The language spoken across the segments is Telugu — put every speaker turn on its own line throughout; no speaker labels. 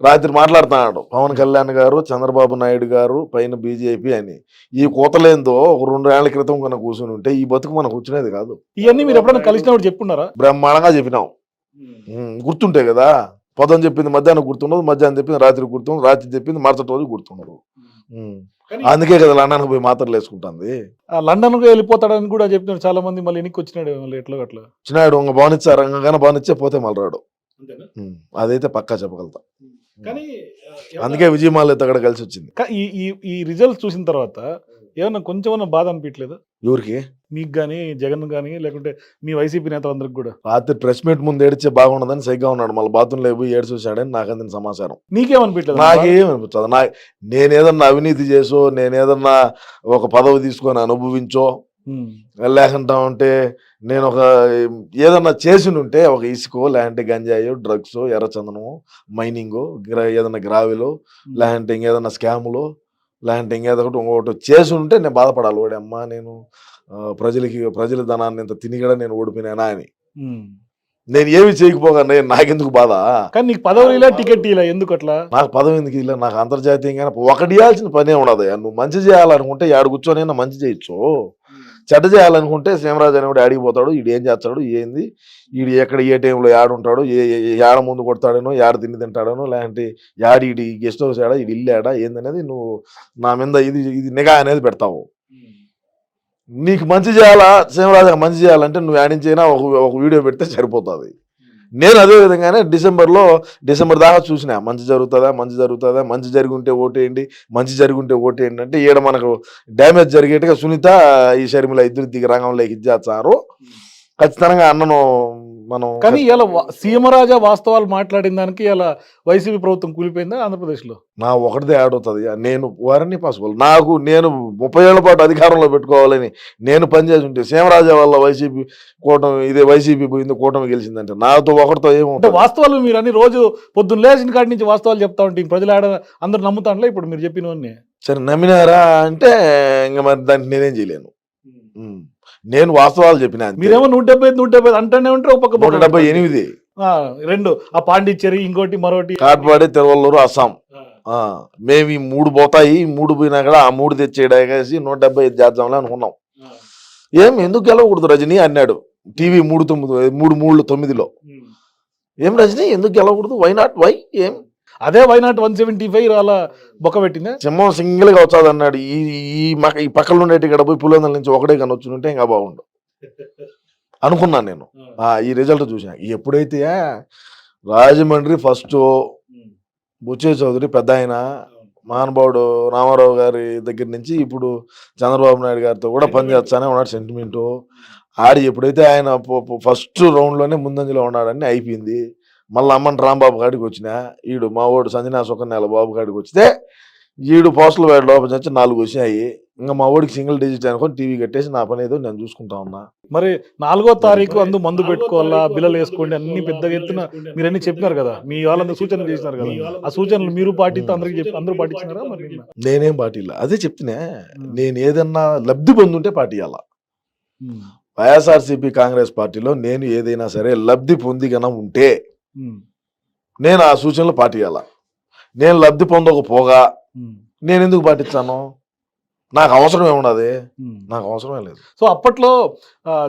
రాత్రి మాట్లాడుతున్నాడు. పవన్ కళ్యాణ్ గారు చంద్రబాబు నాయుడు గారు పైన బీజేపీ అని. ఈ కూతలేందో ఒక రెండు ఏళ్ళ క్రితం కనుక కూర్చుని ఉంటే ఈ బతుకు మనకు వచ్చినది కాదు.
ఇవన్నీ మీరు ఎప్పుడైనా కలిసినప్పుడు చెప్పున్నారా?
బ్రహ్మాండంగా చెప్పినాం. ఉమ్, గుర్తుంటాయి కదా. పొద్దున చెప్పింది మధ్యాహ్నం గుర్తుండదు మధ్యాహ్నం చెప్పింది రాత్రి గుర్తుండదు రాత్రి చెప్పింది మరుసటి రోజు గుర్తుండదు. అందుకే కదా లండన్కి పోయి మాత్రలు వేసుకుంటుంది.
లండన్కు వెళ్ళిపోతాడని కూడా చెప్తున్నారు చాలా మంది మళ్ళీ ఎన్నికి వచ్చినాడు మళ్ళీ ఎట్లా అట్లా
చిన్నాడు ఇంకా బానిచ్చారు రంగంగానే బానిచ్చే పోతే మళ్ళీ రాడు. అదైతే పక్కా చెప్పగలుగుతా.
కానీ
అందుకే విజయమాల అక్కడ కలిసి వచ్చింది
ఈ ఈ ఈ రిజల్ట్స్ చూసిన తర్వాత ఏమన్నా కొంచెం బాధ అనిపించలేదు?
ఎవరికి?
మీకు కానీ జగన్ కానీ లేకుంటే మీ వైసీపీ నేతలందరికి కూడా?
రాత్రి ప్రెస్ మీట్ ముందు ఏడిచే బాగుండదని సైగ్గా ఉన్నాడు. మళ్ళీ బాత్రూమ్ లేవు ఏడు చూశాడని నాకు అందిన సమాచారం.
నీకేమనిపించలేదు?
నాకేం అనిపించదు. నా నేనేదన్నా అవినీతి చేసో నేనేదన్నా ఒక పదవి తీసుకొని అనుభవించో లేకుండా ఉంటే నేను ఒక ఏదన్నా చేసి ఉంటే ఒక ఇసుకో లేదంటే గంజాయో డ్రగ్స్ ఎర్రచందనము మైనింగ్ ఏదన్నా గ్రావిలో లేదంటే ఇంకేదన్నా స్కాములు లేదంటే ఇంకేదో ఒకటి ఇంకొకటి చేసి ఉంటే నేను బాధపడాలి. వాడి అమ్మ నేను ప్రజలకి ప్రజల ధనాన్ని ఇంత తినిగడ నేను ఓడిపోయినానా అని. నేను ఏమి చేయకపోగా నేను నాకెందుకు బాధ?
కానీ నీకు పదవి ఇలా టికెట్ ఇలా ఎందుకు అట్లా
నాకు పదవి ఎందుకు ఇలా నాకు అంతర్జాతీయంగా ఒకటి చేయాల్సిన పనే ఉండదు. నువ్వు మంచి చేయాలనుకుంటే ఆడు కూర్చొని మంచి చేయొచ్చు. చెడ్డ చేయాలనుకుంటే సీమరాజు అనేవాడు ఆడికి పోతాడు ఈడు ఏం చేస్తాడు ఏంది? ఈడు ఎక్కడ ఏ టైంలో యాడు ఉంటాడు ఏ యాడ ముందు కొడతాడనో యాడ తిండి తింటాడనో లేదంటే యాడి ఈడి గెస్ట్ హౌస్ ఆడా ఈడు ఇల్లు ఏందనేది నువ్వు నా మీద ఇది ఇది నిఘా అనేది పెడతావు. నీకు మంచి చేయాలా? సీమరాజు మంచి చేయాలంటే నువ్వు ఆడించైనా ఒక ఒక వీడియో పెడితే సరిపోతుంది. నేను అదే విధంగానే డిసెంబర్లో డిసెంబర్ దాకా చూసిన మంచి జరుగుతుందా మంచి జరుగుతుందా మంచి జరుగుంటే ఉంటే ఓటేయండి మంచి జరుగుంటే ఓటేయండి అంటే ఈడ మనకు డ్యామేజ్ జరిగేట్టుగా సునీత ఈ షర్మిల ఇద్దరు దిగి రంగంలోకి ఇచ్చేస్తారు. ఖచ్చితంగా అన్నను మనం
కానీ ఇలా సీమరాజా వాస్తవాలు మాట్లాడిన దానికి ఇలా వైసీపీ ప్రభుత్వం కూలిపోయిందా ఆంధ్రప్రదేశ్లో
నా ఒకటిదే ఆడుతుంది నేను వారిని పాసిబుల్. నాకు నేను ముప్పై ఏళ్ళ పాటు అధికారంలో పెట్టుకోవాలని నేను పనిచేసి ఉంటే సీమరాజా వల్ల వైసీపీ కూటమి ఇదే వైసీపీ పోయింది కూటమి గెలిచిందంటే నాతో ఒకటితో
అంటే
ఏముంటుంది
వాస్తవాలు మీరు అన్ని రోజు పొద్దున్న లేచిన కాడి నుంచి వాస్తవాలు చెప్తా ఉంటే ప్రజలు ఆడ అందరు నమ్ముతాండ్లే ఇప్పుడు మీరు చెప్పినవన్నీ?
సరే నమ్మినారా అంటే ఇంకా మరి దానికి నేనేం చేయలేను. నేను వాస్తవాలు చెప్పిన.
మీరేమో నూట డెబ్బై నూట డెబ్బై అంటేనే ఉంటారు ఒక
నూట డెబ్బై ఎనిమిది.
రెండు. ఆ పాండిచ్చేరి ఇంకోటి మరోటి
కాట్పాడి తిరువల్లూరు అస్సాం. ఆ, మేము ఈ మూడు పోతాయి ఈ మూడు పోయినా కూడా ఆ మూడు తెచ్చేయడేసి నూట డెబ్బై ఐదు చేద్దాంలే అనుకున్నాం. ఏం ఎందుకు గెలవకూడదు రజనీ అన్నాడు. టీవీ మూడు తొమ్మిది మూడు మూడు తొమ్మిదిలో. ఏం రజనీ ఎందుకు గెలవకూడదు? వై నాట్ వై ఏం?
అదే వైనాట్ వన్ సెవెంటీ ఫైవ్ అలా బొక్క పెట్టిందా?
సింహం సింగిల్గా వచ్చాది అన్నాడు. ఈ ఈ మక ఈ పక్కన ఉండేటి ఇక్కడ పోయి పులివెందుల నుంచి ఒకటే కనొచ్చు ఉంటే ఇంకా బాగుండు. అనుకున్నాను నేను. ఆ, ఈ రిజల్ట్ చూసిన. ఎప్పుడైతే రాజమండ్రి ఫస్ట్ బుచ్చే చౌదరి పెద్ద ఆయన మహానుభావుడు రామారావు గారి దగ్గర నుంచి ఇప్పుడు చంద్రబాబు నాయుడు గారితో కూడా పనిచేస్తానే ఉన్నాడు సెంటిమెంటు ఆడి ఎప్పుడైతే ఆయన ఫస్ట్ రౌండ్లోనే ముందంజలో ఉన్నాడని అయిపోయింది. మళ్ళీ అమ్మని రాంబాబు కాడికి వచ్చిన ఈడు మా వాడు సంజనా సుకన్యాల బాబు కాడికి వస్తే ఈడు పోస్టులు వేడు లోపల నుంచి నాలుగు వచ్చినాయి. ఇంకా మా వాడికి సింగిల్ డిజిట్ అనుకొని టీవీ కట్టేసి నా పని ఏదో నేను చూసుకుంటా ఉన్నా.
మరి నాలుగో తారీఖు అందు మందు పెట్టుకోవాలా? బిల్లలు వేసుకోండి అన్ని పెద్దగా ఎత్తున మీరు అన్ని చెప్పినారు కదా? మీ వాళ్ళందరూ సూచనలు చేసినారు కదా? ఆ సూచనలు మీరు పాటిస్తూ అందరికి చెప్పి అందరూ పాటించినారా మరి?
నేనేం పార్టీలా అదే చెప్తున్నా నేను ఏదన్నా లబ్ధి పొందుంటే పార్టీ అలా
ఉమ్.
వైఎస్ఆర్సీపీ కాంగ్రెస్ పార్టీలో నేను ఏదైనా సరే లబ్ధి పొంది గన ఉంటే. నేను ఆ సూచనలు పాటియాల నేను లబ్ధి పొందకపోగా. నేను ఎందుకు పాటించాను? నాకు అవసరం ఏమున్నది. నాకు అవసరమే లేదు.
సో అప్పట్లో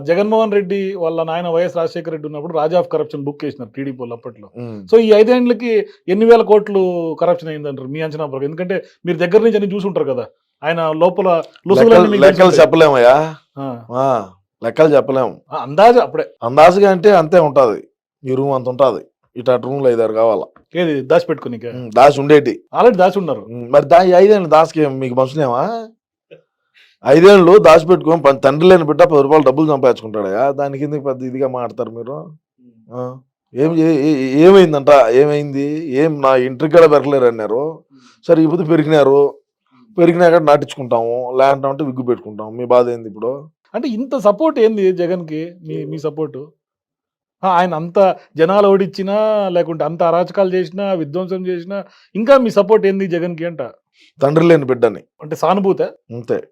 జగన్మోహన్ రెడ్డి వాళ్ళ నాయన వైఎస్ రాజశేఖర రెడ్డి ఉన్నప్పుడు రాజా ఆఫ్ కరప్షన్ బుక్ చేసినారు టీడీపీ వాళ్ళు అప్పట్లో. సో ఈ ఐదేండ్లకి ఎన్ని వేల కోట్లు కరప్షన్ అయిందంటారు మీ అంచనా ప్రకారం? ఎందుకంటే మీరు దగ్గర నుంచి అన్ని చూసుంటారు కదా ఆయన లోపల
లెక్కలు. చెప్పలేమయ్యా? లెక్కలు చెప్పలేము.
అందాజ అప్పుడే.
అందాజుగా అంటే అంతే ఉంటది. ఈ రూమ్ అంత ఉంటది. ఇటు అటు రూమ్లో ఐదారు కావాలా?
ఏది దాచి పెట్టుకోనిక
ఉమ్, దాసి ఉండేటి.
ఆల్రెడీ దాచి ఉన్నారు.
మరి దా ఐదేళ్ళు దాసుకి మీకు మనుషులేమా ఐదేళ్ళు దాచిపెట్టుకొని పని తండ్రి లేని బిడ్డ పది రూపాయలు డబ్బులు సంపాదించుకుంటాడయా? దానికి ఎందుకు పెద్ద ఇదిగా మాడతారు మీరు? ఏం ఏమైందంట? ఏమైంది? ఏం నా ఇంటికి కూడా పెరగలేరు అన్నారు. సరే ఇప్పుడు పెరిగినారు. పెరిగినాక నాటించుకుంటాము. లేదంటే విగ్గు పెట్టుకుంటాము. మీ బాధ ఏంది ఇప్పుడు?
అంటే ఇంత సపోర్ట్ ఏంది జగన్కి మీ మీ సపోర్ట్ ఆయన అంత జనాలు ఓడిచ్చినా లేకుంటే అంత అరాచకాలు చేసినా విధ్వంసం చేసినా ఇంకా మీ సపోర్ట్ ఏంది జగన్కి అంట?
తండ్రి లేని బిడ్డని.
అంటే సానుభూత?
అంతే.